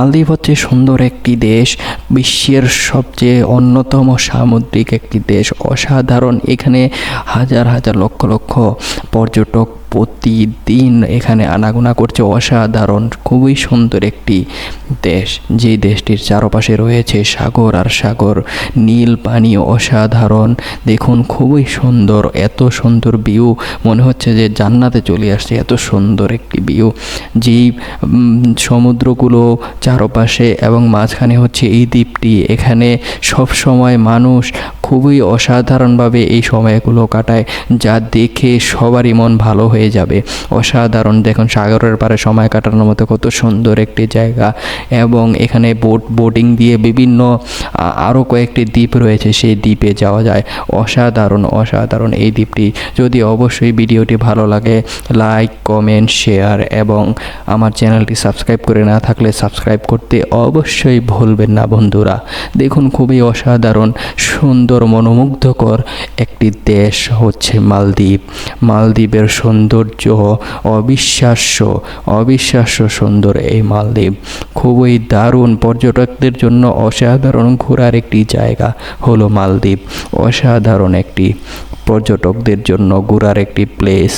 মালদ্বীপ হচ্ছে সুন্দর একটি দেশ, বিশ্বের সবচেয়ে অন্যতম সামুদ্রিক একটি দেশ। অসাধারণ। এখানে হাজার হাজার লক্ষ লক্ষ পর্যটক প্রতিদিন এখানে আনাগোনা করছে অসাধারণ, খুবই সুন্দর একটি দেশ। যেই দেশটির চারপাশে রয়েছে সাগর আর সাগর, নীল পানি অসাধারণ। দেখুন, খুবই সুন্দর, এত সুন্দর ভিউ মনে হচ্ছে যে জান্নাতে চলে আসছে, এত সুন্দর একটি ভিউ যেই সমুদ্রগুলো চারপাশে এবং মাঝখানে হচ্ছে এই দ্বীপটি, এখানে সব সময় মানুষ খুবই অসাধারণভাবে এই সময়গুলো কাটায়, যা দেখে সবারই মন ভালো হয়ে যাবে। অসাধারণ, দেখুন সাগরের পাড়ে সময় কাটানোর মতো কত সুন্দর একটি জায়গা এবং এখানে বোট, বোটিং দিয়ে বিভিন্ন আরও কয়েকটি দ্বীপ রয়েছে, সেই দ্বীপে যাওয়া যায়। অসাধারণ অসাধারণ এই দ্বীপটি। যদি অবশ্যই ভিডিওটি ভালো লাগে, লাইক, কমেন্ট, শেয়ার এবং আমার চ্যানেলটি সাবস্ক্রাইব করে না থাকলে সাবস্ক্রাইব করতে অবশ্যই ভুলবেন না বন্ধুরা। দেখুন খুবই অসাধারণ সুন্দর, মনোমুগ্ধকর একটি দেশ হচ্ছে মালদ্বীপ। মালদ্বীপের সৌন্দর্য অবিশ্বাস্য অবিশ্বাস্য সুন্দর এই মালদ্বীপ। খুবই দারুণ পর্যটকদের জন্য অসাধারণ ঘোরার একটি জায়গা হলো মালদ্বীপ। অসাধারণ একটি পর্যটকদের জন্য ঘোরার একটি প্লেস